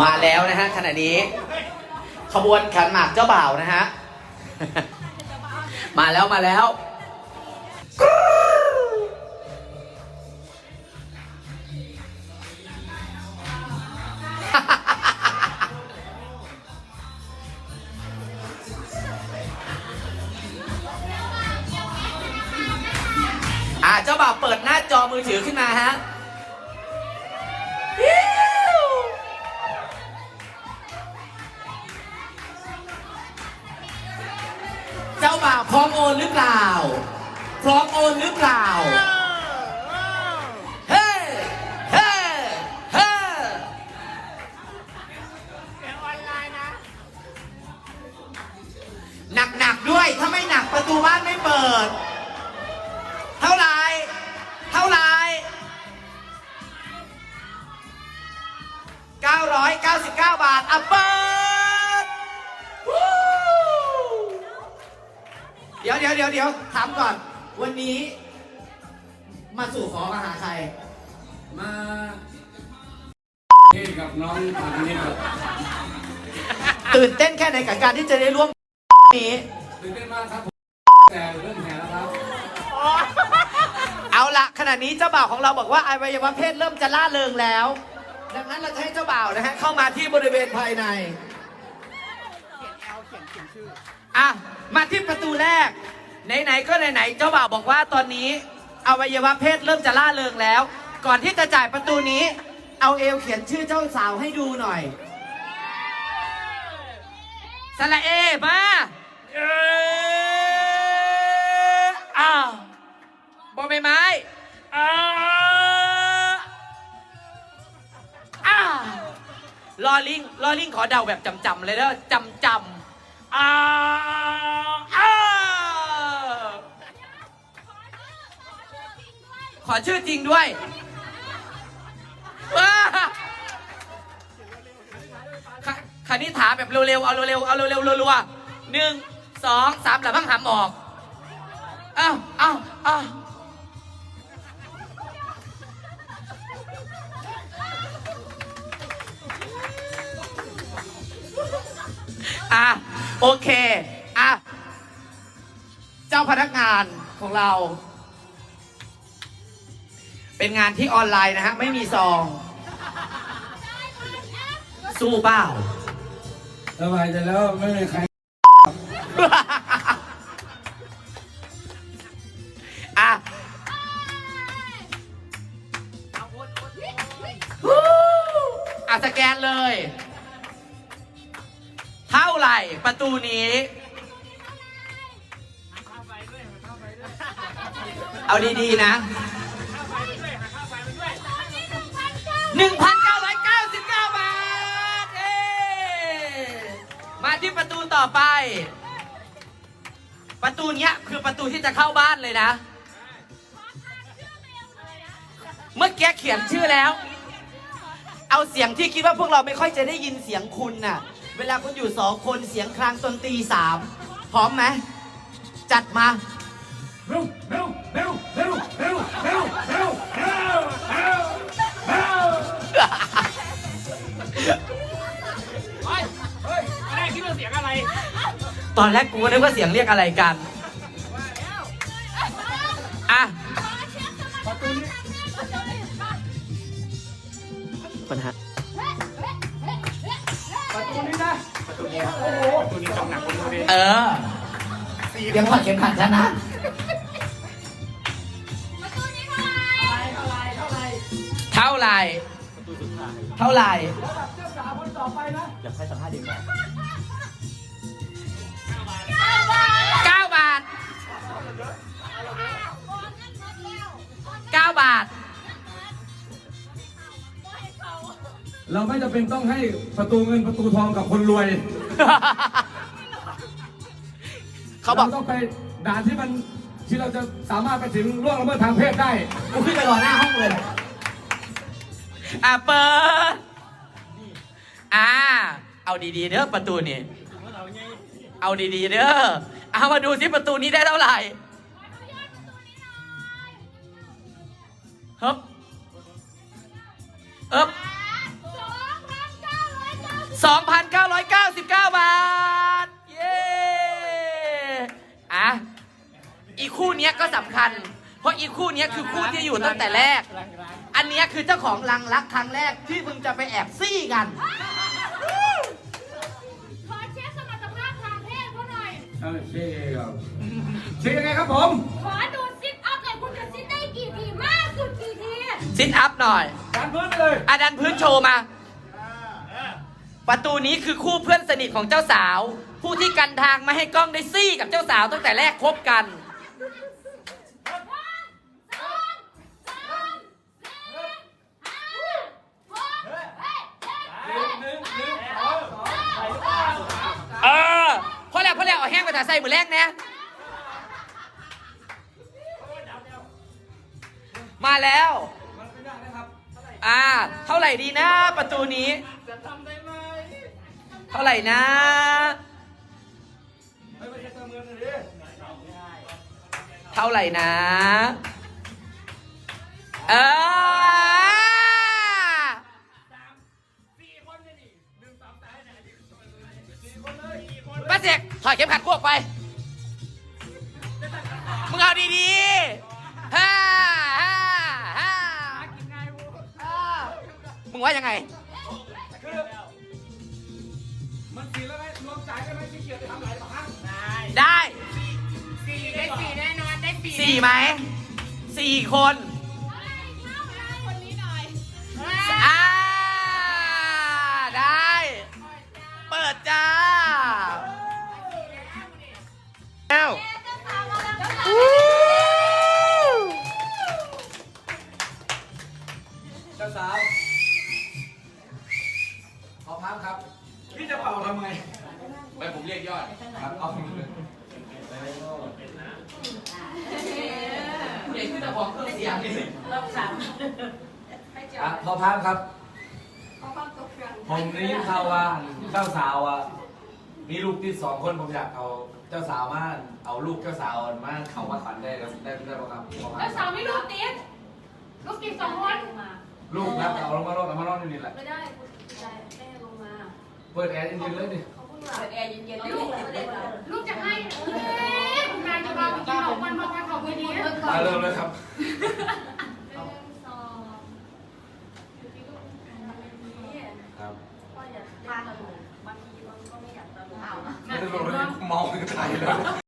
มาแล้วนะฮะขณะนี้ ขบวนขันหมากเจ้าบ่าวนะฮะ มาแล้วมาแล้ว อ่าเจ้าบ่าวเปิดหน้าจอมือถือขึ้นมาฮะ เจ้าบ่าวพร้อมโอนหรือเปล่า พร้อมโอนหรือเปล่า เฮ้เฮ้เฮ้หนักๆด้วย ถ้าไม่หนักประตูบ้านไม่เปิด เท่าไหรเท่าไหร999 บาทอะเปิด เดี๋ยวเดี๋ยวเดี๋ยวเดี๋ยวถามก่อน วันนี้ มาสู่ขอมาหาใคร มาเท่กับน้องปานนี้ครับตื่นเต้นแค่ไหนกับการที่จะได้ร่วมนี้ตื่นเต้นมากครับผมแต่เริ่มแห่แล้วครับ เอาละขณะนี้เจ้าบ่าวของเราบอกว่าอวัยวะเพศเริ่มจะล่าเริงแล้ว ดังนั้นเราจะให้เจ้าบ่าวนะฮะเข้ามาที่บริเวณภายในอ่ะ มาที่ประตูแรก ไหนๆก็ไหนๆเจ้าบ่าวบอกว่าตอนนี้อวัยวะเพศเริ่มจะล่าเริงแล้ว ก่อนที่จะจ่ายประตูนี้ เอาเอวเขียนชื่อเจ้าสาวให้ดูหน่อยสละเอมาเอออ้าวบอใบไม้อ่าอ่าลอลิงลอลิงขอเดาแบบจำๆเลยเด้อจำจำๆ อาอาขอชื่อจริงด้วยว้าคคณิถาแบบเร็วๆ เอาเร็วๆ เอาเร็วๆรัวๆหนึ่งสองสามแล้วพังหามออกอ้าวอ้าวอ้าวอะ โอเค อะ เจ้าพนักงานของเรา เป็นงานที่ออนไลน์นะฮะ ไม่มีซอง สู้เปล่า สบายใจแล้วไม่มีใคร อะฮู้อะสแกนเลย เท่าไหร่ประตูนี้ เอาดีๆนะ1,999บเก้าบาทเอมาที่ประตูต่อไป ประตูเนี้ยคือประตูที่จะเข้าบ้านเลยนะ เมื่อกี้เขียนชื่อแล้ว เอาเสียงที่คิดว่าพวกเราไม่ค่อยจะได้ยินเสียงคุณน่ะ เวลาคุณอยู่สองคนเสียงครางตนตรีสามพร้อมไหม จัดมา เร็วเร็วเร็วเร็วเร็วเร็วเร็วเร็วเร็วเร็วเฮ้ยเฮ้ยตอนแรกคิดว่าเสียงอะไร ตอนแรกกูก็นึกว่าเสียงเรียกอะไรกันอะปัญหาประ ตัวนี้ต้องหนักกว่าตัวนี้เออเดี๋ยวขอดเข็มขัดฉันนะเท่าไหร่เท่าไหร่อยากให้สัมภาษณ์ดีกว่าเก้าบาทเก้าบาท เราไม่จำเป็นต้องให้ประตูเงินประตูทองกับคนรวย เขาบอก รต้องไปด่านที่มันที่เราจะสามารถไปถึงล่วงละเมิดทางเพศได้ กูขึ้นไปรอหน้าห้องเลย อะเปิด อ่า เอาดีๆเด้อประตูนี่ เอาดีๆเด้อเอามาดูสิประตูนี้ได้เท่าไหร่ฮึบเอ๊บ 2,999 บาท เย้อะอีกคู่เนี้ยก็สำคัญ เพราะอีกคู่เนี้ยคือคู่ที่อยู่ตั้งแต่แรก อันเนี้ยคือเจ้าของรังรักครั้งแรกที่มึงจะไปแอบซี่กัน ขอเช็คสมรรถภาพทางเพศเขาหน่อยโอเคครับชื่อยังไงครับผม ขอดูซิทอัพหน่อยคุณจะซิทได้กี่ทีมากสุดกี่ที ซิทอัพหน่อย การพื้นไปเลย อาดันพื้นโชว์มา ประตูนี้คือคู่เพื่อนสนิทของเจ้าสาว ผู้ที่กันทางไม่ให้กล้องได้ซี่กับเจ้าสาวตั้งแต่แรกคบกันเออพอแล้วพอแล้วเอาแห้งไปถ่าใส่มือแรกนะมาแล้วอ่า เท่าไหร่ดีนะประตูนี้ เท่าไหร่นะเท่าไหร่นะเออป้าเสกถอยเข็มขัดพวกไป มึงเอาดีๆฮ่าฮ่าฮ่าอ่ามึงว่ายังไง มันสีแล้วไหมรวมจ่ายกันไหมที่เกียรติทำหลายครั้งได้สี่ได้สี่แน่นอนได้สี่สี่ไหมสี่คนคนนี้หน่อยอ่าได้ เปิดจ้าแล้วเจ้าสาวขอพักครับ พี่จะเป่าทำไมไปผมเรียกยอดครับเอาเลยเด็กขึ้นแต่ของเครื่องเสียงนี่อะพอพักครับ ผมได้ยินข่าวว่าเจ้าสาวอะมีลูกติดสองคนผมอยากเอาเจ้าสาวมาเอาลูกเจ้าสาวมาเขามาขันได้แล้วได้ได้ป่ะครับพอพัแล้วกสาวไม่รู้ติดลูกติดสองคนลูกนะเอาลงมาลงเอามาลงนี่แหละไม่ได้คุณยายแม่ลงมา เปิดแอร์เย็นๆเลยดิเขาเพิ่งมาเปิดแอร์เย็นๆลูกไม่ได้มาลูกจะให้เอ้ยคุณนายจะมากินของมันมากันของวันนี้มาเริ่มเลยครับหนึ่งสองอยู่ที่ลูกมันเป็นนี้ครับก็อยากเล่นตลกบางทีมันก็ไม่อยากตลกเอานะไม่ได้ลงเลยเมาไปไทยแล้ว